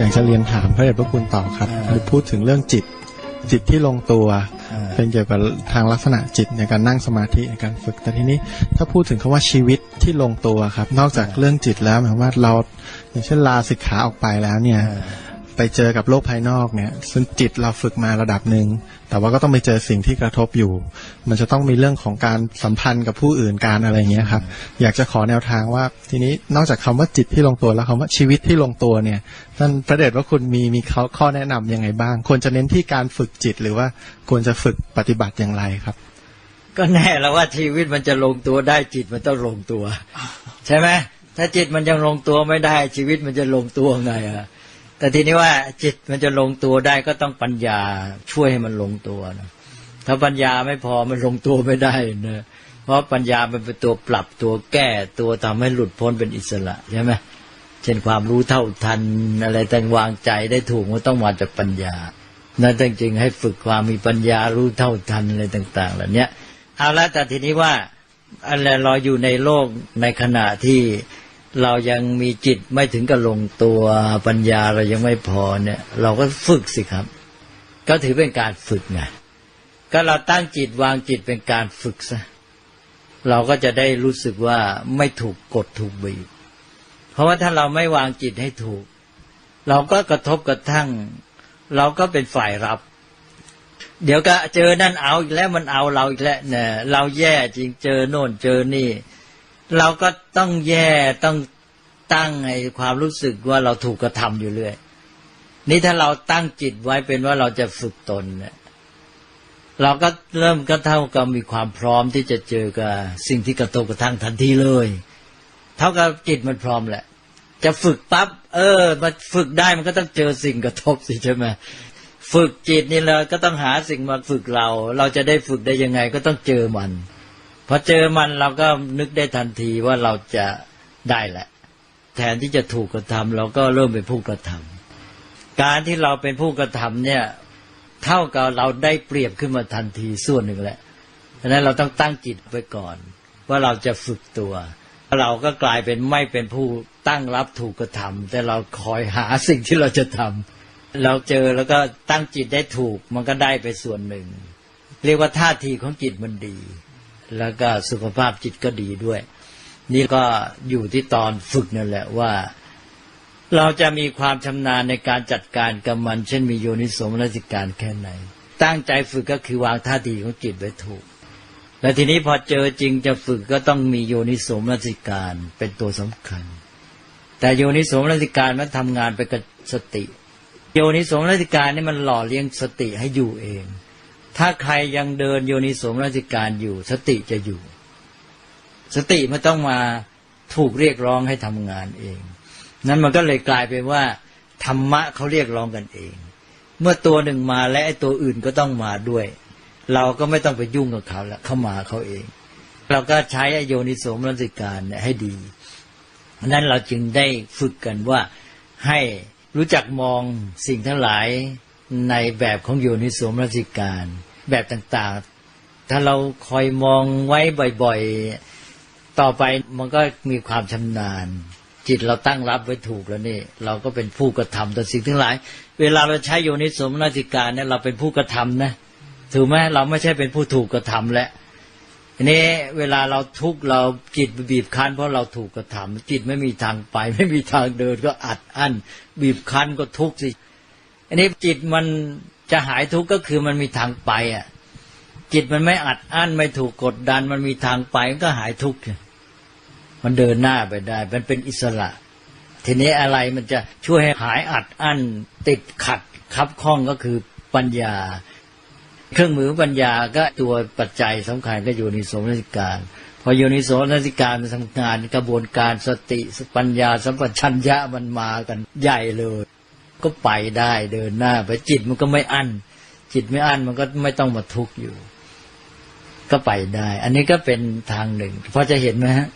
อยากจะเรียนถามพระเดชพระคุณต่อครับอ่าคือพูดถึงเรื่องจิต จิตที่ลงตัวอ่าเป็นเกี่ยวกับทางลักษณะจิตในการนั่งสมาธิในการฝึก แต่ทีนี้ถ้าพูดถึงคำว่าชีวิตที่ลงตัวครับ นอกจากเรื่องจิตแล้วหมายความว่าเราอย่างเช่นลาสิกขาออกไปแล้วเนี่ย ไปเจอกับโลกภายนอกเนี่ยซึ่งจิตเราฝึกมาระดับหนึ่งแต่ว่าก็ต้องไปเจอสิ่งที่กระทบอยู่ มันจะต้องมีเรื่องของการสัมพันธ์กับผู้อื่นการอะไรเงี้ยครับ อยากจะขอแนวทางว่า ทีนี้นอกจากคำว่าจิตที่ลงตัวแล้วคำว่าชีวิตที่ลงตัวเนี่ยท่านพระเดชว่าคุณมีมีข้อข้อแนะนำยังไงบ้าง ควรจะเน้นที่การฝึกจิตหรือว่าควรจะฝึกปฏิบัติอย่างไรครับ ก็แน่แล้วว่าชีวิตมันจะลงตัวได้จิตมันต้องลงตัว ใช่ไหมถ้าจิตมันยังลงตัวไม่ได้ชีวิตมันจะลงตัวไงอะ แต่ทีนี้ว่าจิตมันจะลงตัวได้ก็ต้องปัญญาช่วยให้มันลงตัวนะถ้าปัญญาไม่พอมันลงตัวไม่ได้นะเพราะปัญญามันเป็นตัวปรับตัวแก้ตัวทำให้หลุดพ้นเป็นอิสระใช่ไหมเช่นความรู้เท่าทันอะไรต่างวางใจได้ถูกมันต้องมาจากปัญญานั่นจริงๆให้ฝึกความมีปัญญารู้เท่าทันอะไรต่างๆเหล่านี้เอาละแต่ทีนี้ว่าอะไรเราอยู่ในโลกในขณะที่ เรายังมีจิตไม่ถึงกับลงตัวปัญญาเรายังไม่พอเนี่ย เราก็ฝึกสิครับ ก็ถือเป็นการฝึกไงก็เราตั้งจิตวางจิตเป็นการฝึกซะเราก็จะได้รู้สึกว่าไม่ถูกกดถูกบีบเพราะว่าถ้าเราไม่วางจิตให้ถูก เราก็กระทบกระทั่ง เราก็เป็นฝ่ายรับ เดี๋ยวก็เจอนั่นเอาอีกแล้วมันเอาเราอีกแล้วเนี่ยเราแย่จริงเจอโน่นเจอนี่ เราก็ต้องแย่ต้องตั้งไอ้ความรู้สึกว่าเราถูกกระทำอยู่เรื่อยนี่ถ้าเราตั้งจิตไว้เป็นว่าเราจะฝึกตนเนี่ยเราก็เริ่มก็เท่ากับมีความพร้อมที่จะเจอกับสิ่งที่กระทบกระทั่งทันทีเลย เท่ากับจิตมันพร้อมแหละ จะฝึกปั๊บเออมาฝึกได้มันก็ต้องเจอสิ่งกระทบสิใช่ไหมฝึกจิตนี่เราก็ต้องหาสิ่งมาฝึกเรา เราจะได้ฝึกได้ยังไงก็ต้องเจอมัน พอเจอมันเราก็นึกได้ทันทีว่าเราจะได้แหละ แทนที่จะถูกกระทำเราก็เริ่มเป็นผู้กระทำการที่เราเป็นผู้กระทำเนี่ยเท่ากับเราได้เปรียบขึ้นมาทันทีส่วนหนึ่งแหละฉะนั้นเราต้องตั้งจิตไว้ก่อน ว่าเราจะฝึกตัว เราก็กลายเป็นไม่เป็นผู้ตั้งรับถูกกระทำแต่เราคอยหาสิ่งที่เราจะทำเราเจอแล้วก็ตั้งจิตได้ถูกมันก็ได้ไปส่วนหนึ่ง เรียกว่าท่าทีของจิตมันดี แล้วก็สุขภาพจิตก็ดีด้วย นี่ก็อยู่ที่ตอนฝึกนั่นแหละว่า เราจะมีความชำนาญในการจัดการกับมัน เช่นมีโยนิสมนสิการแค่ไหน ตั้งใจฝึกก็คือวางท่าทีของจิตไว้ถูก แล้วทีนี้พอเจอจริงจะฝึกก็ต้องมีโยนิสมนสิการเป็นตัวสำคัญ แต่โยนิสมนสิการมันทำงานไปกับสติ โยนิสมนสิการนี่มันหล่อเลี้ยงสติให้อยู่เอง ถ้าใครยังเดินโยนิสมนสิการอยู่ สติจะอยู่ สติมันต้องมาถูกเรียกร้องให้ทำงานเอง นั้นมันก็เลยกลายเป็นว่า ธรรมะเขาเรียกร้องกันเอง เมื่อตัวหนึ่งมาและไอ้ตัวอื่นก็ต้องมาด้วย เราก็ไม่ต้องไปยุ่งกับเขาแล้วเขามาเขาเอง เราก็ใช้อโยนิสมนสิการให้ดีนั้นเราจึงได้ฝึกกันว่าให้รู้จักมองสิ่งทั้งหลาย ในแบบของโยนิสมนสิการ แบบต่างๆ ถ้าเราคอยมองไว้บ่อยๆ ต่อไปมันก็มีความชำนาญ จิตเราตั้งรับไว้ถูกแล้วนี่ เราก็เป็นผู้กระทำต่อสิ่งทั้งหลาย เวลาเราใช้โยนิสมนสิการเนี่ยเราเป็นผู้กระทำนะถูกไหมเราไม่ใช่เป็นผู้ถูกกระทำแล้วทีนี้เวลาเราทุกข์เราจิตบีบคั้น เพราะเราถูกกระทำจิตไม่มีทางไป ไม่มีทางเดินก็อัดอั้นบีบคั้นก็ทุกข์สิ อันนี้จิตมันจะหายทุกข์ก็คือมันมีทางไปอะ จิตมันไม่อัดอั้นไม่ถูกกดดัน มันมีทางไปมันก็หายทุกข์มันเดินหน้าไปได้ มันเป็นอิสระ ทีนี้อะไรมันจะช่วยให้หายอัดอั้น ติดขัดคับข้องก็คือปัญญา เครื่องมือปัญญาก็ตัวปัจจัยสำคัญก็อยู่ในโสมนสิการพอโยนิโสมนสิการมันทำงานกระบวนการสติปัญญาสัมปชัญญะมันมากันใหญ่เลย ก็ไปได้เดินหน้า ไปจิตมันก็ไม่อั้นจิตไม่อั้นมันก็ไม่ต้องมาทุกข์อยู่ ก็ไปได้ อันนี้ก็เป็นทางหนึ่งพอจะเห็นไหมฮะ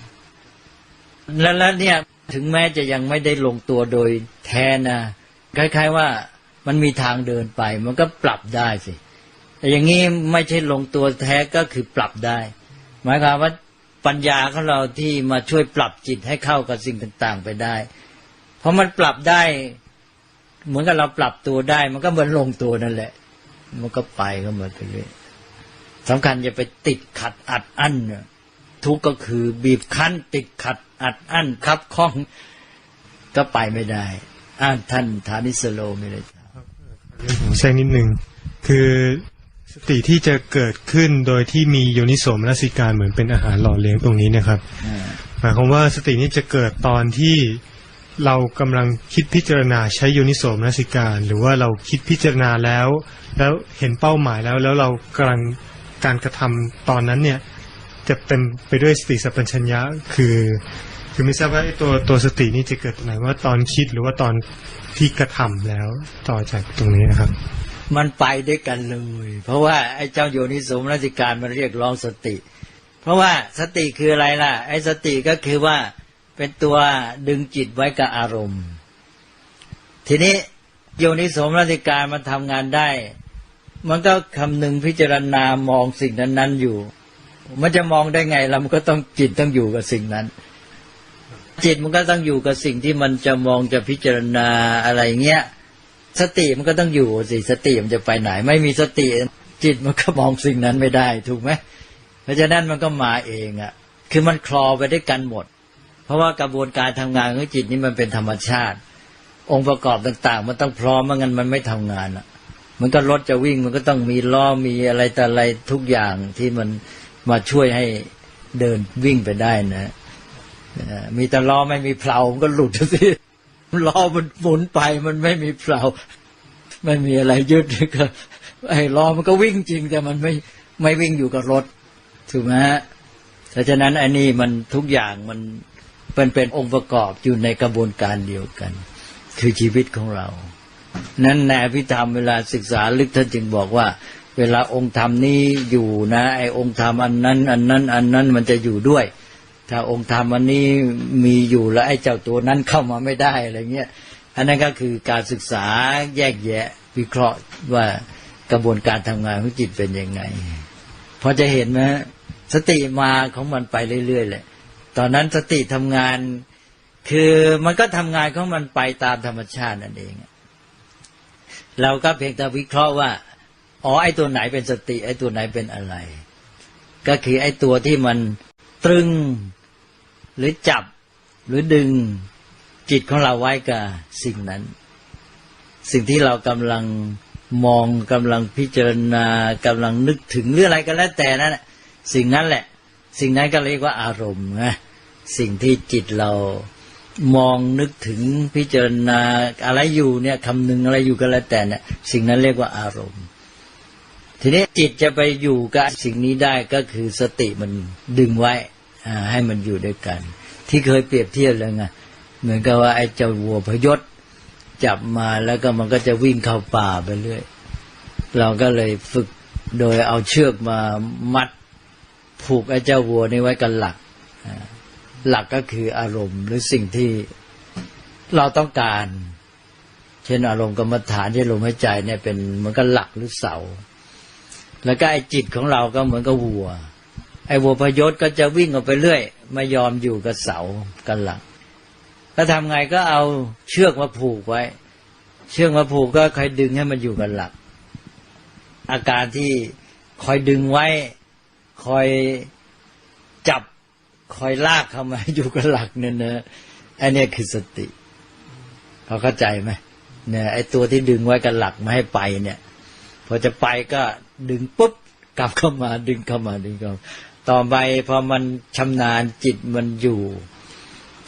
แล้วแล้วเนี่ย ถึงแม้จะยังไม่ได้ลงตัวโดยแท้นะคล้ายๆว่ามันมีทางเดินไป มันก็ปรับได้สิแต่อย่างนี้ไม่ใช่ลงตัวแท้ก็คือปรับได้ หมายความว่าปัญญาของเราที่มาช่วยปรับจิตให้เข้ากับสิ่งต่าง ๆ ไปได้ เพราะมันปรับได้ เหมือนกับเราปรับตัวได้ มันก็เหมือนลงตัวนั่นแหละ มันก็ไปก็เหมือนไปเรื่อยสำคัญอย่าไปติดขัดอัดอั้นเนี่ยทุกข์ก็คือบีบคั้น ติดขัดอัดอั้นคับข้องก็ไปไม่ได้อ่าท่านฐานิสโลไม่ได้เรื่องของแทรกนิดนึงคือสติที่จะเกิดขึ้นโดยที่มีโยนิโสมนสิการเหมือนเป็นอาหารหล่อเลี้ยงตรงนี้นะครับอ่าหมายความว่าสตินี้จะเกิดตอนที่ เรากำลังคิดพิจารณาใช้โยนิโสมนสิการ หรือว่าเราคิดพิจารณาแล้ว แล้วเห็นเป้าหมายแล้ว แล้วเรากำลังการกระทำตอนนั้นเนี่ย จะเป็นไปด้วยสติสัพพัญชญะคือคือไม่ทราบว่าไอ้ตัวตัวสตินี่จะเกิดไหนว่าตอนคิดหรือว่าตอนที่กระทำแล้วต่อจากตรงนี้นะครับ มันไปด้วยกันเลย เพราะว่าไอ้เจ้าโยนิสมนสิการมันเรียกร้องสติ เพราะว่าสติคืออะไรล่ะ ไอ้สติก็คือว่า เป็นตัวดึงจิตไว้กับอารมณ์ ทีนี้โยนิสมนสิการมันทำงานได้ มันก็คำนึงพิจารณามองสิ่งนั้น ๆ อยู่ มันจะมองได้ไงเรามันก็ต้องจิตต้องอยู่กับสิ่งนั้น จิตมันก็ต้องอยู่กับสิ่งที่มันจะมองจะพิจารณาอะไรเงี้ย สติมันก็ต้องอยู่สิสติมันจะไปไหน ไม่มีสติ จิตมันก็มองสิ่งนั้นไม่ได้ ถูกไหมเพราะฉะนั้นมันก็มาเองอะ่ะ คือมันคลอไปด้วยกันหมด เพราะว่ากระบวนการทำงานของจิตนี่มันเป็นธรรมชาติ องค์ประกอบต่าง ๆ มันต้องพร้อมไม่งั้นมันไม่ทำงานอะ มันก็รถจะวิ่งมันก็ต้องมีล้อมีอะไรแต่อะไรทุกอย่างที่มันมาช่วยให้เดินวิ่งไปได้นะมีแต่ล้อไม่มีเพลามันก็หลุดสิล้อมันหมุนไปมันไม่มีเพลาไม่มีอะไรยึดก็ไอ้ล้อมันก็วิ่งจริง แต่มันไม่ไม่วิ่งอยู่กับรถถูกไหมฮะเพราะฉะนั้นอันนี้มันทุกอย่างมัน เป็นเป็นองค์ประกอบอยู่ในกระบวนการเดียวกัน คือชีวิตของเรา นั้นในอภิธรรมเวลาศึกษาลึกท่านจึงบอกว่า เวลาองค์ธรรมนี้อยู่นะ ไอ้องค์ธรรมอันนั้น อันนั้น อันนั้นมันจะอยู่ด้วย ถ้าองค์ธรรมอันนี้มีอยู่แล้วไอ้เจ้าตัวนั้นเข้ามาไม่ได้อะไรเงี้ยอันนั้นก็คือการศึกษาแยกแยะวิเคราะห์ว่ากระบวนการทำงานของจิตเป็นยังไงพอจะเห็นไหมสติมาของมันไปเรื่อยๆเลย ตอนนั้นสติทำงาน คือมันก็ทำงานของมันไปตามธรรมชาตินั่นเอง เราก็เพียงแต่วิเคราะห์ว่า อ๋อไอ้ตัวไหนเป็นสติ ไอ้ตัวไหนเป็นอะไร ก็คือไอ้ตัวที่มันตรึง หรือจับ หรือดึงจิตของเราไว้กับสิ่งนั้น สิ่งที่เรากำลังมองกำลังพิจารณากำลังนึกถึงหรืออะไรก็แล้วแต่นั่นแหละสิ่งนั้นแหละ สิ่งนั้นก็เรียกว่าอารมณ์นะสิ่งที่จิตเรามองนึกถึงพิจารณาอะไรอยู่เนี่ยคำนึงอะไรอยู่ก็แล้วแต่เนี่ยสิ่งนั้นเรียกว่าอารมณ์ ทีนี้จิตจะไปอยู่กับสิ่งนี้ได้ก็คือสติมันดึงไว้อ่าให้มันอยู่ด้วยกัน ที่เคยเปรียบเทียบเลยไงเหมือนกับว่าไอ้เจ้าวัวพยศจับมาแล้วก็มันก็จะวิ่งเข้าป่าไปเรื่อย เราก็เลยฝึกโดยเอาเชือกมามัด ผูกไอ้เจ้าวัวนี้ไว้กับหลัก หลักก็คืออารมณ์หรือสิ่งที่เราต้องการ เช่นอารมณ์กรรมฐานที่ลมหายใจเนี่ยเป็นเหมือนกับหลักหรือเสา แล้วก็ไอ้จิตของเราก็เหมือนกับวัว ไอ้วัวพยศก็จะวิ่งออกไปเรื่อยไม่ยอมอยู่กับเสากันหลักก็ทำไงก็เอาเชือกมาผูกไว้ เชือกมาผูกก็คอยดึงให้มันอยู่กันหลัก อาการที่คอยดึงไว้ คอยจับคอยลากเข้ามาอยู่กับหลักเนี่ยนะอันนี้คือสติเขาเข้าใจไหมเนี่ยไอ้ตัวที่ดึงไว้กับหลักไม่ให้ไปเนี่ย พอจะไปก็ดึงปุ๊บกลับเข้ามาดึงเข้ามาดึงเข้ามาต่อไปพอมันชำนาญจิตมันอยู่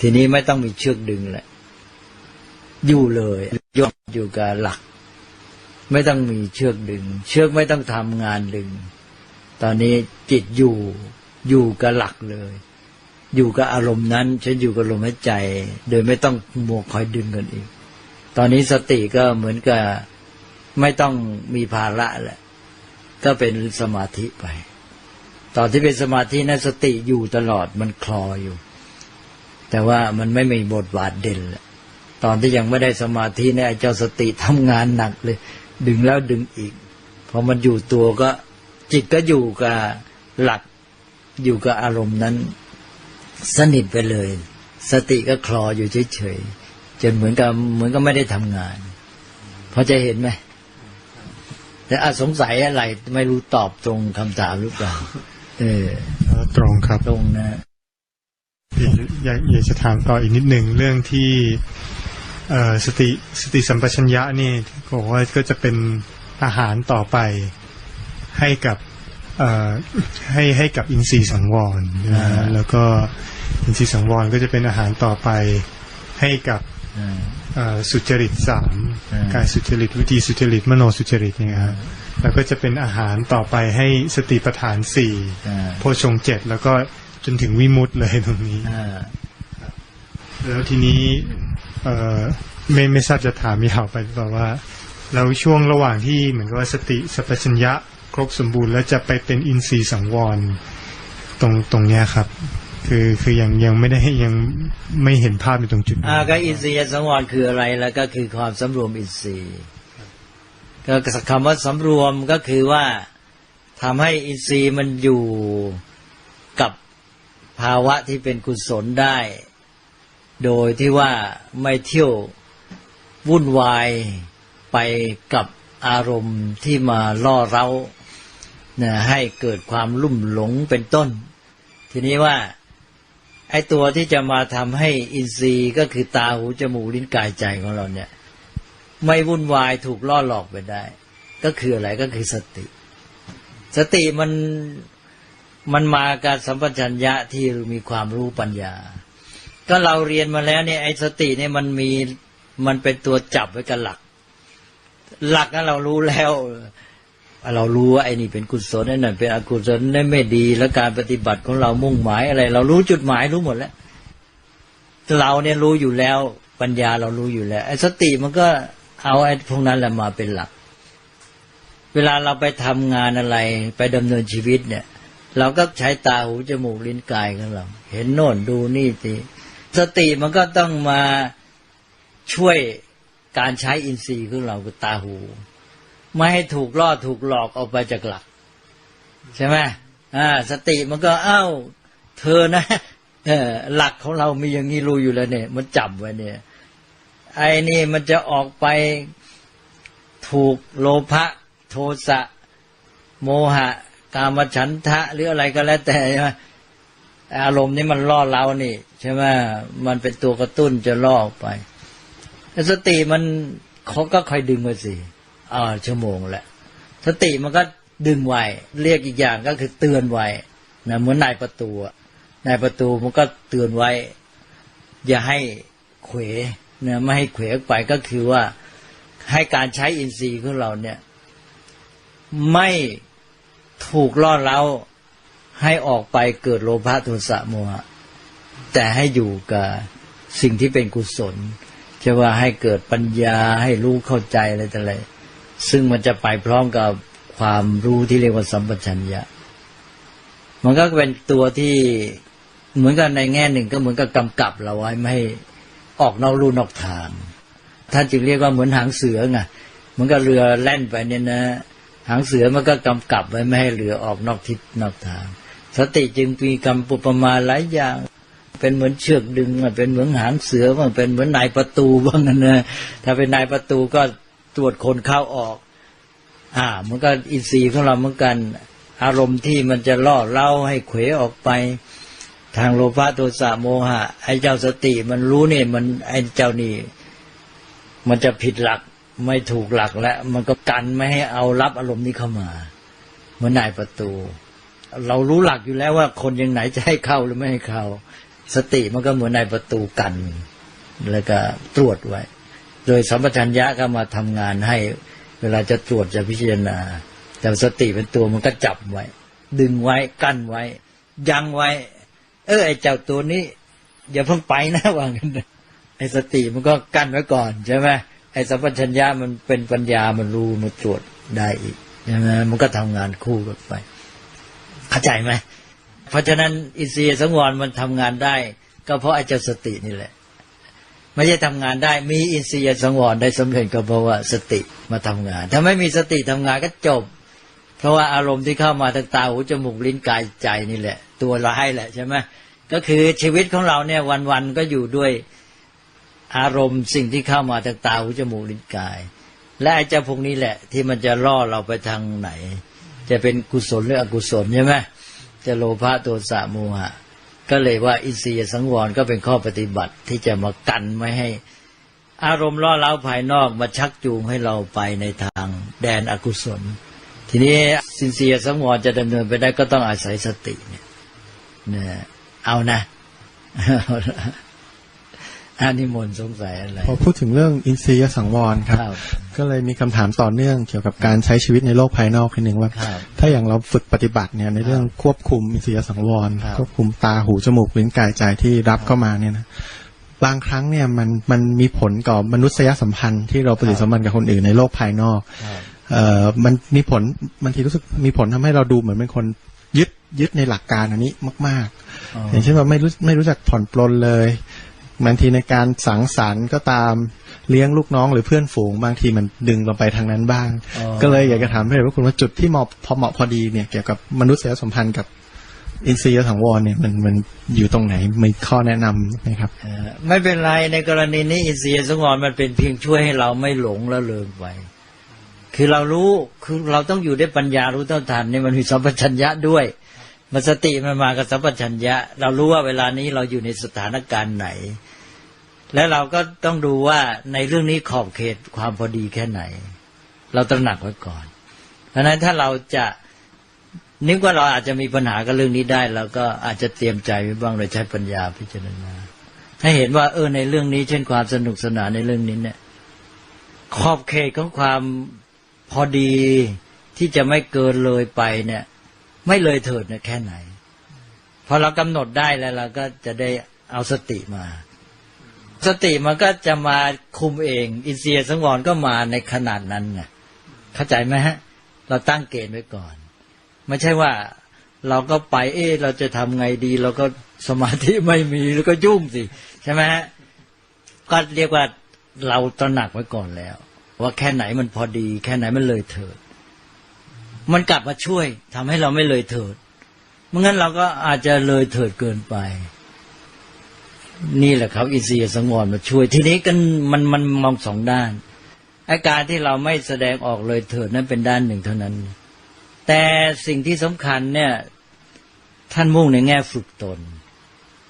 ทีนี้ไม่ต้องมีเชือกดึงแหละอยู่เลยยกอยู่กับหลัก ไม่ต้องมีเชือกดึง เชือกไม่ต้องทำงานดึง ตอนนี้จิตอยู่อยู่กับหลักเลย อยู่กับอารมณ์นั้นฉันอยู่กับลมหายใจ โดยไม่ต้องมัวคอยดึงกันอีก ตอนนี้สติก็เหมือนกับไม่ต้องมีภาระแหละ ก็เป็นสมาธิไป ตอนที่เป็นสมาธินั้นสติอยู่ตลอดมันคลออยู่ แต่ว่ามันไม่มีบทบาทเด่นแหละตอนที่ยังไม่ได้สมาธิเนี่ยไอ้เจ้าสติทำงานหนักเลย ดึงแล้วดึงอีกพอมันอยู่ตัวก็ จิตก็อยู่กับหลักอยู่กับอารมณ์นั้น สนิทไปเลย สติก็คลออยู่เฉยๆจนเหมือนกับเหมือนกับไม่ได้ทำงานพอจะเห็นไหมแต่อาสงสัยอะไรไม่รู้ตอบตรงคำถามหรือเปล่าเออเอ่อตรงครับตรงนะอยากอยากจะถามต่ออีกนิดหนึ่งเรื่องที่เอ่อสติสติสัมปชัญญะนี่บอกว่าก็จะเป็นอาหารต่อไป ให้กับเอ่อให้ให้กับอินทรีย์สังวรนะฮะแล้วก็อินทรีย์สังวรก็จะเป็นอาหารต่อไปให้กับอ่าเอ่อสุจริตสามอ่ากายสุจริตวิธีสุจริตมโนสุจริตเนี่ยครับแล้วก็จะเป็นอาหารต่อไปให้สติปัฏฐานสี่อ่าโพชฌงค์เจ็ดแล้วก็จนถึงวิมุตต์เลยตรงนี้อ่าแล้วทีนี้เออไม่ไม่ทราบจะถามยาวไปหรือเปล่าว่า แล้วช่วงระหว่างที่เหมือนกับว่าสติสัพพัญญะ ครบสมบูรณ์ แล้วจะไปเป็นอินทรีย์สังวรตรงตรงเนี้ยครับ คือคือยังยังไม่ได้ยังไม่เห็นภาพในตรงจุดนี้อ่าก็อินทรีย์สังวรคืออะไรแล้วก็คือความสำรวมอินทรีย์ก็คำว่าสำรวมก็คือว่าทำให้อินทรีย์มันอยู่กับภาวะที่เป็นกุศลได้ โดยที่ว่าไม่เที่ยววุ่นวายไปกับอารมณ์ที่มาล่อเร้า นะให้เกิดความลุ่มหลงเป็นต้น ทีนี้ว่าไอ้ตัวที่จะมาทำให้อินทรีย์ก็คือตาหูจมูกลิ้นกายใจของเราเนี่ย ไม่วุ่นวายถูกล่อหลอกไปได้ ก็คืออะไรก็คือสติ สติมันมันมาการสัมปชัญญะที่มีความรู้ปัญญา ก็เราเรียนมาแล้วเนี่ยไอ้สติเนี่ยมันมีมันเป็นตัวจับไว้กับหลัก หลักนั้นเรารู้แล้ว เรารู้ว่าไอ้นี่เป็นกุศลไอ้นั่นเป็นอกุศลนั่นไม่ดี แล้วการปฏิบัติของเรามุ่งหมายอะไร เรารู้จุดหมายรู้หมดแล้ว เราเนี่ยรู้อยู่แล้ว ปัญญาเรารู้อยู่แล้วไอ้สติมันก็เอาไอ้พวกนั้นแหละมาเป็นหลัก เวลาเราไปทำงานอะไร ไปดำเนินชีวิตเนี่ย เราก็ใช้ตาหูจมูกลิ้นกายของเรา เห็นโน่นดูนี่สิสติมันก็ต้องมาช่วยการใช้อินทรีย์ของเราคือตาหู ไม่ให้ถูกล่อถูกหลอกออกไปจากหลัก ใช่ไหมอ่า สติมันก็เอ้า เธอนะเออหลักของเรามีอย่างนี้รู้อยู่แล้วเนี่ย มันจับไว้เนี่ย ไอ้นี่มันจะออกไปถูกโลภะโทสะโมหะ กามฉันทะ หรืออะไรก็แล้วแต่ใช่ไหมอารมณ์นี้มันล่อเรานี่ ใช่ไหมมันเป็นตัวกระตุ้นจะล่อออกไปแต่สติมันเขาก็คอยดึงไว้สิ อ่าชั่วโมงแหละสติมันก็ดึงไว้เรียกอีกอย่างก็คือเตือนไว้นะเหมือนนายประตูอะนายประตูมันก็เตือนไว้ อย่าให้เขวเนะไม่ให้เขวออกไปก็คือว่าให้การใช้อินทรีย์ของเราเนี่ย ไม่ถูกล่อเล้าให้ออกไปเกิดโลภะโทสะโมหะแต่ให้อยู่กับสิ่งที่เป็นกุศลจะว่าให้เกิดปัญญาให้รู้เข้าใจอะไรต่ออะไร ซึ่งมันจะไปพร้อมกับความรู้ที่เรียกว่าสัมปชัญญะ มันก็เป็นตัวที่เหมือนกันในแง่หนึ่งก็เหมือนกับกำกับเราไว้ไม่ให้ออกนอกลู่นอกทาง ท่านจึงเรียกว่าเหมือนหางเสือไงเหมือนกับเรือแล่นไปเนี่ยนะ หางเสือมันก็กำกับไว้ไม่ให้เรือออกนอกทิศนอกทาง สติจึงมีกรรมปุปมาหลายอย่างเป็นเหมือนเชือกดึงมันเป็นเหมือนหางเสือมันเป็นเหมือนนายประตูบ้างนะถ้าเป็นนายประตูก็ ตรวจคนเข้าออก อ่า มันก็อินทรีย์ของเราเหมือนกัน อารมณ์ที่มันจะล่อเล่าให้เขวออกไป ทางโลภะโทสะโมหะ ไอ้เจ้าสติมันรู้เนี่ยมันไอ้เจ้านี่มันจะผิดหลักไม่ถูกหลักแล้ว มันก็กันไม่ให้เอารับอารมณ์นี้เข้ามาเหมือนนายประตู เรารู้หลักอยู่แล้วว่าคนยังไหนจะให้เข้าหรือไม่ให้เข้า สติมันก็เหมือนนายประตูกัน แล้วก็ตรวจไว้ โดยสัมปชัญญะก็มาทำงานให้เวลาจะตรวจจะพิจารณา แต่สติเป็นตัวมันก็จับไว้ ดึงไว้กั้นไว้ ยังไว้ เออไอ้เจ้าตัวนี้ อย่าเพิ่งไปนะวางกันนะไอ้สติมันก็กั้นไว้ก่อนใช่ไหมไอ้สัมปชัญญะมันเป็นปัญญามันรู้มันตรวจได้อีกใช่ไหมมันก็ทำงานคู่กันไป เข้าใจไหมเพราะฉะนั้นอินทรีย์สังวรมันทำงานได้ ก็เพราะไอ้เจ้าสตินี่แหละ ไม่ใช่ทำงานได้ มีอินทรียสังวรได้สำเร็จก็เพราะว่าสติมาทำงาน ถ้าไม่มีสติทำงานก็จบ เพราะว่าอารมณ์ที่เข้ามาทางตาหูจมูกลิ้นกายใจนี่แหละ ตัวร้ายแหละใช่ไหมก็คือชีวิตของเราเนี่ยวันๆก็อยู่ด้วยอารมณ์สิ่งที่เข้ามาทางตาหูจมูกลิ้นกาย และไอ้เจ้าพวกนี้แหละ ที่มันจะล่อเราไปทางไหน จะเป็นกุศลหรืออกุศลใช่ไหมจะโลภะโทสะโมหะ ก็เลยว่าอินทรียสังวรก็เป็นข้อปฏิบัติที่จะมากันไม่ให้ อารมณ์ล่อเล้าภายนอกมาชักจูงให้เราไปในทางแดนอกุศล ทีนี้สินเสียสังวรจะดำเนินไปได้ก็ต้องอาศัยสติเนี่ยเอานะ อานิมนต์สงสัยอะไร พอพูดถึงเรื่องอินทรียสังวรครับครับก็เลยมีคำถามต่อเนื่องเกี่ยวกับการใช้ชีวิตในโลกภายนอกทีหนึ่งว่าครับถ้าอย่างเราฝึกปฏิบัติเนี่ยในเรื่องควบคุมอินทรียสังวรครับควบคุมตาหูจมูกลิ้นกายใจที่รับเข้ามาเนี่ยนะบางครั้งเนี่ยมันมันมีผลต่อมนุษยสัมพันธ์ที่เราปฏิสัมพันธ์กับคนอื่นในโลกภายนอกครับเอ่อมันมีผลบางทีรู้สึกมีผลทำให้เราดูเหมือนเป็นคนยึดยึดในหลักการอันนี้มากอ๋อๆอย่างเช่นว่าไม่รู้ไม่รู้จักผ่อนปลนเลย บางทีในการสังสรรค์ก็ตามเลี้ยงลูกน้องหรือเพื่อนฝูงบางทีมันดึงเราไปทางนั้นบ้างอ๋อก็เลยอยากจะถามพระเดชพระคุณว่าจุดที่เหมาะพอเหมาะพอดีเนี่ยเกี่ยวกับมนุษยสัมพันธ์กับอินทรียสังวรเนี่ยมันมันอยู่ตรงไหนมีข้อแนะนำไหมครับเอ่อไม่เป็นไรในกรณีนี้อินทรียสังวรมันเป็นเพียงช่วยให้เราไม่หลงและเลิงไปคือเรารู้คือเราต้องอยู่ด้วยปัญญารู้เท่าทันนี่มันมีสัมปชัญญะด้วยมันสติมันมากับสัมปชัญญะ เรารู้ว่าเวลานี้เราอยู่ในสถานการณ์ไหน และเราก็ต้องดูว่าในเรื่องนี้ขอบเขตความพอดีแค่ไหน เราตระหนักไว้ก่อน เพราะฉะนั้นถ้าเราจะนึกว่าเราอาจจะมีปัญหากับเรื่องนี้ได้เราก็อาจจะเตรียมใจไว้บ้างโดยใช้ปัญญาพิจารณาให้เห็นว่า เออในเรื่องนี้ เช่นความสนุกสนานในเรื่องนี้เนี่ย ขอบเขตของความพอดีที่จะไม่เกินเลยไปเนี่ย ไม่เลยเถิดเนี่ยแค่ไหนพอเรากำหนดได้แล้วเราก็จะได้เอาสติมา สติมันก็จะมาคุมเอง อินเสียสังวรก็มาในขนาดนั้นไงเข้าใจไหมฮะ เราตั้งเกณฑ์ไว้ก่อน ไม่ใช่ว่าเราก็ไปเอ๊เราจะทำไงดี เราก็สมาธิไม่มีแล้วก็ยุ่งสิ ใช่ไหมฮะก็เรียกว่าเราตระหนักไว้ก่อนแล้ว ว่าแค่ไหนมันพอดี แค่ไหนมันเลยเถิด มันกลับมาช่วยทำให้เราไม่เลยเถิดเมื่องั้นเราก็อาจจะเลยเถิดเกินไป นี่แหละครับอินทรียสังวรมาช่วย ทีนี้กันมันมันมองสองด้านอาการที่เราไม่แสดงออกเลยเถิดนั้นเป็นด้านหนึ่งเท่านั้น แต่สิ่งที่สำคัญเนี่ย ท่านมุ่งในแง่ฝึกตน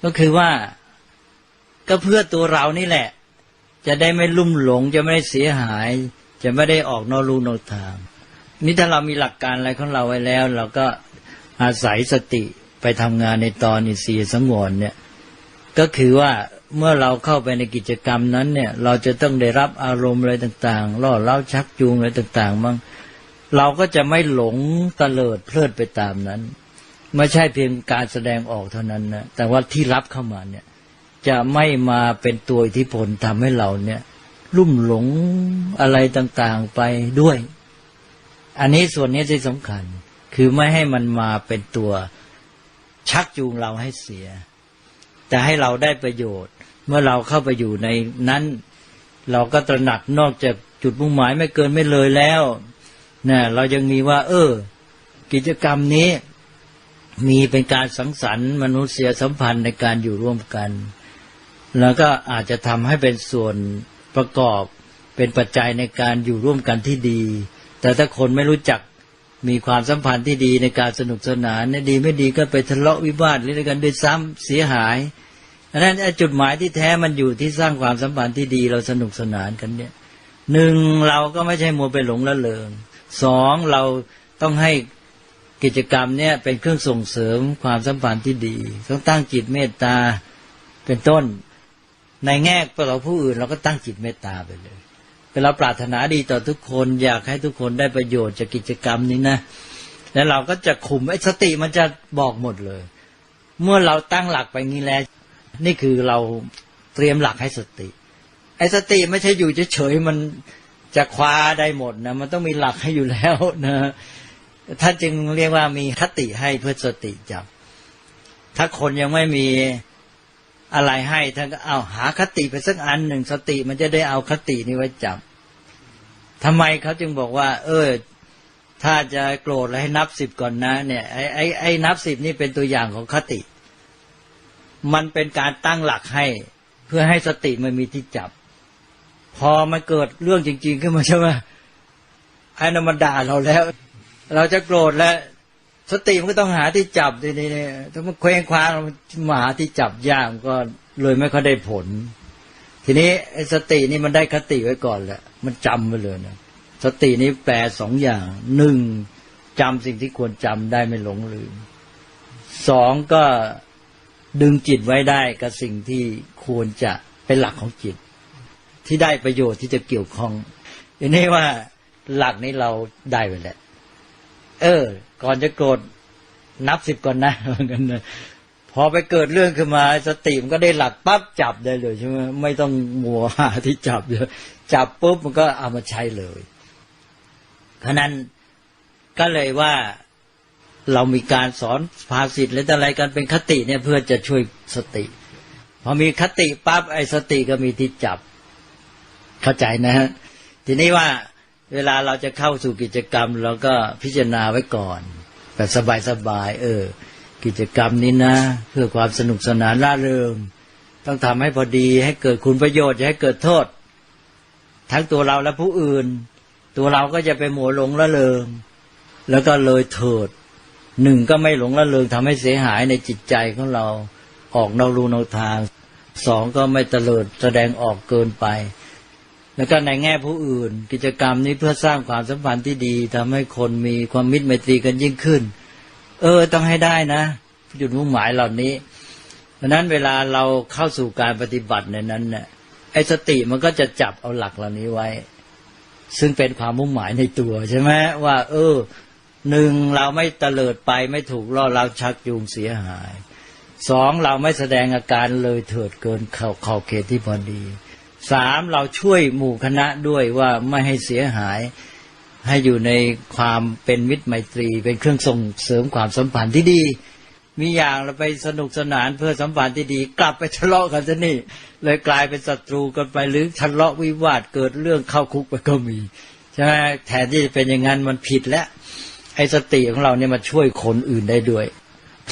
ก็คือว่าก็เพื่อตัวเรานี่แหละ จะได้ไม่ลุ่มหลง จะไม่ได้เสียหาย จะไม่ได้ออกนอกลู่นอกทางนี่ถ้าเรามีหลักการอะไรของเราไว้แล้ว เราก็อาศัยสติไปทำงานในตอนอินทรีย์สังวรเนี่ย ก็คือว่าเมื่อเราเข้าไปในกิจกรรมนั้นเนี่ย เราจะต้องได้รับอารมณ์อะไรต่างๆล่อเล้าชักจูงอะไรต่างๆบ้างเราก็จะไม่หลงตะเลิดเพลิดไปตามนั้น ไม่ใช่เพียงการแสดงออกเท่านั้นนะแต่ว่าที่รับเข้ามาเนี่ย จะไม่มาเป็นตัวอิทธิพลทำให้เราเนี่ย ลุ่มหลงอะไรต่างๆไปด้วย อันนี้ส่วนนี้ที่สำคัญ คือไม่ให้มันมาเป็นตัวชักจูงเราให้เสีย แต่ให้เราได้ประโยชน์ เมื่อเราเข้าไปอยู่ในนั้น เราก็ตระหนักนอกจากจุดมุ่งหมายไม่เกินไม่เลยแล้วนะเรายังมีว่า เออ กิจกรรมนี้ มีเป็นการสังสรรค์มนุษยสัมพันธ์ในการอยู่ร่วมกัน แล้วก็อาจจะทำให้เป็นส่วนประกอบเป็นปัจจัยในการอยู่ร่วมกันที่ดี แต่ถ้าคนไม่รู้จัก มีความสัมพันธ์ที่ดีในการสนุกสนานเนี่ยดีไม่ดีก็ไปทะเลาะวิวาทหรืออะไรกันด้วยซ้ำเสียหายอันนั้นจุดหมายที่แท้มันอยู่ที่สร้างความสัมพันธ์ที่ดีเราสนุกสนานกันเนี่ยหนึ่งเราก็ไม่ใช่มัวไปหลงละเลงสองเราต้องให้กิจกรรมเนี่ยเป็นเครื่องส่งเสริมความสัมพันธ์ที่ดีต้องตั้งจิตเมตตาเป็นต้น ในแง่ต่อผู้อื่นเราก็ตั้งจิตเมตตาไปเลย เวลาปรารถนาดีต่อทุกคน อยากให้ทุกคนได้ประโยชน์จากกิจกรรมนี้นะ แล้วเราก็จะคุมไอ้สติมันจะบอกหมดเลย เมื่อเราตั้งหลักไปงี้แล้ว นี่คือเราเตรียมหลักให้สติ ไอ้สติไม่ใช่อยู่เฉยๆมันจะคว้าได้หมดนะ มันต้องมีหลักให้อยู่แล้วนะท่านจึงเรียกว่ามีคติให้เพื่อสติจับถ้าคนยังไม่มี อะไรให้ท่านก็เอาหาคติไปสักอันหนึ่งสติมันจะได้เอาคตินี้ไว้จับทำไมเขาจึงบอกว่า เออ ถ้าจะโกรธแล้วให้นับสิบก่อนนะ เนี่ยไอ้ไอ้ไอ้นับสิบนี่เป็นตัวอย่างของคติ มันเป็นการตั้งหลักให้ เพื่อให้สติมันมีที่จับ พอมันเกิดเรื่องจริง ๆ ขึ้นมาใช่ไหมไอ้นนมันด่าเราแล้ว เราจะโกรธแล้ว สติมันก็ต้องหาที่จับทีนี้เนี่ถ้ามันเคว้งคว้างมันมาหาที่จับยากก็เลยไม่ค่อยได้ผล ทีนี้สตินี่มันได้คติไว้ก่อนแหละมันจำไปเลยนะสตินี้แปลสองอย่างหนึ่งจำสิ่งที่ควรจำได้ไม่หลงลืมสองก็ดึงจิตไว้ได้กับสิ่งที่ควรจะเป็นหลักของจิต ที่ได้ประโยชน์ที่จะเกี่ยวข้องทีนี้ว่าหลักนี้เราได้ไปแล้ว เออ ก่อนจะโกรธนับสิบก่อนนะว่างั้นนะพอไปเกิดเรื่องขึ้นมา สติมันก็ได้หลักปั๊บจับได้เลยใช่ไหมไม่ต้องมัวหาที่จับเยอะจับปุ๊บมันก็เอามาใช้เลยเพราะนั้นก็เลยว่าเรามีการสอนภาษิตและอะไรกันเป็นคติเนี่ยเพื่อจะช่วยสติ พอมีคติปั๊บไอ้สติก็มีที่จับ เข้าใจนะฮะทีนี้ว่า เวลาเราจะเข้าสู่กิจกรรมเราก็พิจารณาไว้ก่อน แบบสบายๆเออ กิจกรรมนี้นะ เพื่อความสนุกสนานร่าเริงต้องทำให้พอดีให้เกิดคุณประโยชน์อย่าให้เกิดโทษ ทั้งตัวเราและผู้อื่น ตัวเราก็จะไปหมัวหลงละเริง แล้วก็เลยเถิดหนึ่งก็ไม่หลงละเริงทำให้เสียหายในจิตใจของเราออกนอกรูนอกทางสองก็ไม่เตลิดแสดงออกเกินไป แล้วก็ในแง่ผู้อื่น กิจกรรมนี้เพื่อสร้างความสัมพันธ์ที่ดีทำให้คนมีความมิตรไมตรีกันยิ่งขึ้น เออ ต้องให้ได้นะจุดมุ่งหมายเหล่านี้ดังนั้นเวลาเราเข้าสู่การปฏิบัติในนั้นเนี่ยไอ้สติมันก็จะจับเอาหลักเหล่านี้ไว้ ซึ่งเป็นความมุ่งหมายในตัวใช่ไหมว่า เออหนึ่งเราไม่เตลิดไปไม่ถูกล่อเราชักจูงเสียหายสองเราไม่แสดงอาการเลยเถิดเกินข้าขอบเขตที่พอดี สามเราช่วยหมู่คณะด้วยว่าไม่ให้เสียหาย ให้อยู่ในความเป็นมิตรไมตรี เป็นเครื่องส่งเสริมความสัมพันธ์ที่ดี มีอย่างเราไปสนุกสนานเพื่อสัมพันธ์ที่ดี กลับไปทะเลาะกันซะนี่ เลยกลายเป็นศัตรูกันไปหรือทะเลาะวิวาทเกิดเรื่องเข้าคุกไปก็มีใช่ไหมแทนที่จะเป็นอย่างนั้นมันผิดแล้วไอ้สติของเราเนี่ยมาช่วยคนอื่นได้ด้วย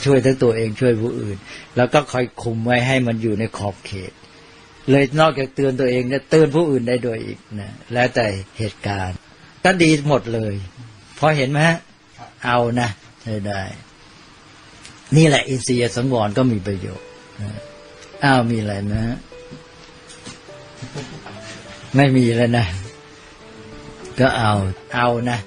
ช่วยทั้งตัวเองช่วยผู้อื่น แล้วก็คอยคุมไว้ให้มันอยู่ในขอบเขต เลยนอกจากเตือนตัวเองเนี่ยเตือนผู้อื่นได้ด้วยอีกนะแล้วแต่เหตุการณ์ก็ดีหมดเลยพอเห็นไหมฮะเอานะใช่ได้ นี่แหละ อินทรียสังวรก็มีประโยชน์นะอ้าวมีอะไรนะไม่มีแล้วนะ ก็เอา เอานะ